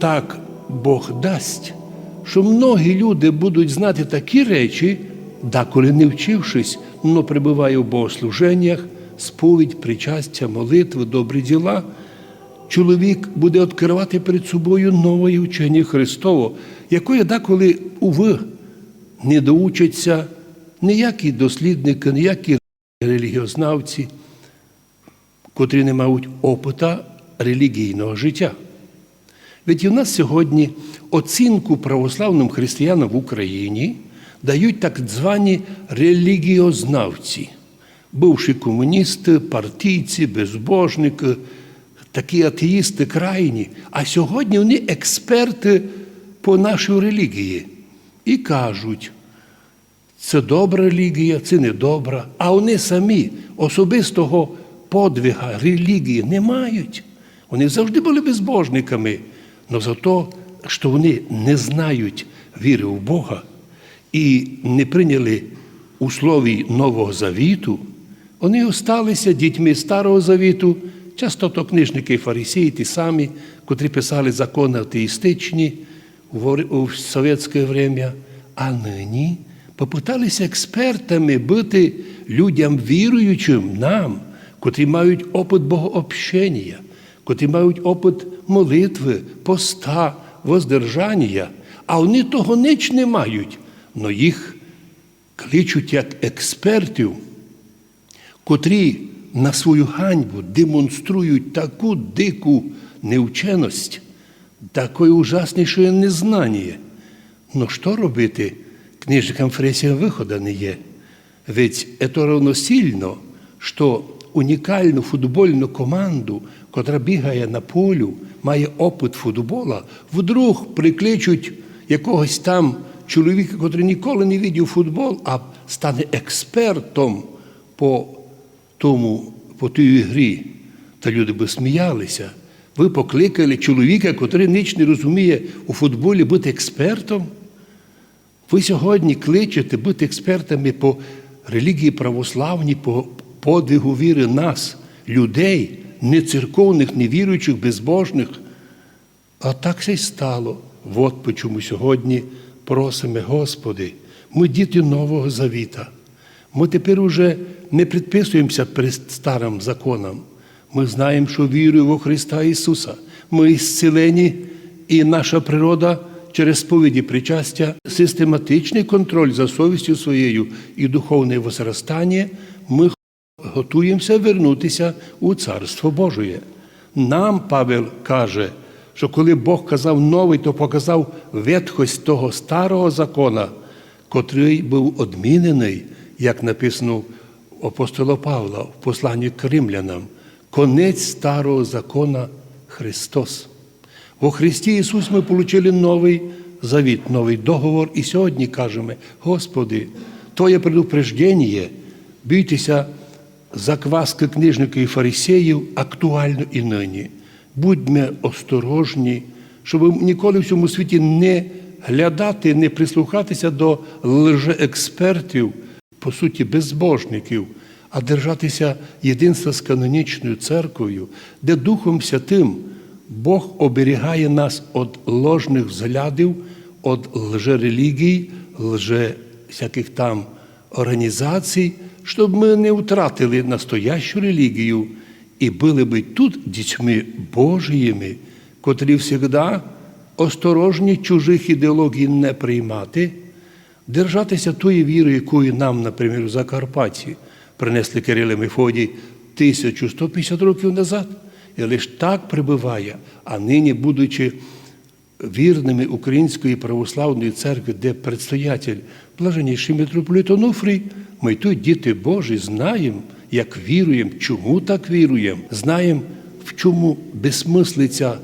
так Бог дасть, що многі люди будуть знати такі речі, деколи не вчившись, но прибуває в богослуженнях, сповідь, причастя, молитви, добрі діла. Чоловік буде відкривати перед собою нове учення Христово, якої деколи, уви, не доучаться ніякі дослідники, ніякі релігіознавці, котрі не мають опита релігійного життя. Ведь у нас сьогодні оцінку православним християнам в Україні дають так звані релігіознавці, бувші комуністи, партійці, безбожники, такі атеїсти крайні. А сьогодні вони експерти по нашій релігії і кажуть, це добра релігія, це не добра. А вони самі особистого подвига релігії не мають. Вони завжди були безбожниками. Але за те, що вони не знають віри в Бога і не прийняли условій Нового Завіту, вони осталися дітьми Старого Завіту, часто то книжники і фарисії, ті самі, котрі писали закони атеїстичні у совєтське время, а нині попиталися експертами бути людям віруючим нам, котрі мають опит богообщення, котрі мають опит молитви, поста, воздержання, а вони того ніч не мають, но їх кличуть як експертів, котрі на свою ганьбу демонструють таку дику невченість, таке ужасніше незнання. Ну що робити? Книжникам Фресія виходу не є. Ведь это равносильно, що унікальну футбольну команду, котра бігає на полю, має опит футбола, вдруг прикличуть якогось там чоловіка, котрий ніколи не видів футбол, а стане експертом по тому, по тій грі. Та люди би сміялися. Ви покликали чоловіка, котрий ніч не розуміє у футболі, бути експертом. Ви сьогодні кличете бути експертами по релігії православній, по подвигу віри нас, людей, не церковних, не віруючих, безбожних. А так все й стало. От по чому сьогодні просимо, Господи, ми діти Нового Завіта. Ми тепер уже не підписуємося перед старим законом. Ми знаємо, що вірою во Христа Ісуса. Ми зцілені, і наша природа через сповіді причастя, систематичний контроль за совістю своєю і духовне возростання, ми готуємося вернутися у Царство Божє. Нам Павел каже, що коли Бог казав новий, то показав ветхость того старого закона, котрий був одмінений, як написано апостола Павла в посланні к римлянам, конець старого закона Христос. Во Христі Ісус ми отримали новий завіт, новий договор, і сьогодні кажемо, Господи, Твоє предупреждення, бійтеся закваски книжників і фарисеїв актуально і нині. Будьмо осторожні, щоб ніколи в цьому світі не глядати, не прислухатися до лжеекспертів, по суті, безбожників, а держатися єдинства з канонічною церквою, де Духом Святим Бог оберігає нас від ложних взглядів, від лжерелігій, лже всяких там організацій, щоб ми не втратили настоящу релігію і були би тут дітьми Божіїми, котрі завжди осторожні чужих ідеологій не приймати, держатися тої віри, якою нам, наприклад, в Закарпатті принесли Кирило Мефодій 1150 років назад. І лише так прибуває, а нині, будучи вірними Української православної церкви, де предстоятель блаженніший митрополит Онуфрій, ми тут, діти Божі, знаємо, як віруємо, чому так віруємо, знаємо, в чому безсмислиця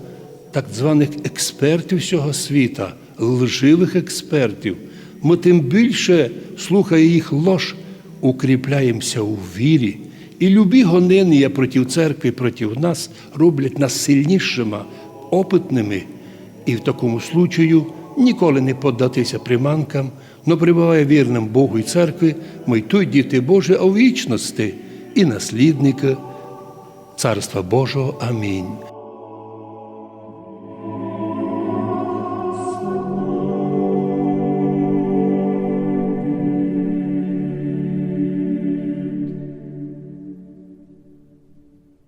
так званих експертів всього світа, лживих експертів. Ми тим більше, слухає їх лож, укріпляємося у вірі. І любі гонення проти церкви, проти нас роблять нас сильнішими, опитними. І в такому случаю ніколи не поддатися приманкам, но прибуває вірним Богу і церкві, ми той діти Божі, в вічності і наслідника Царства Божого. Амінь.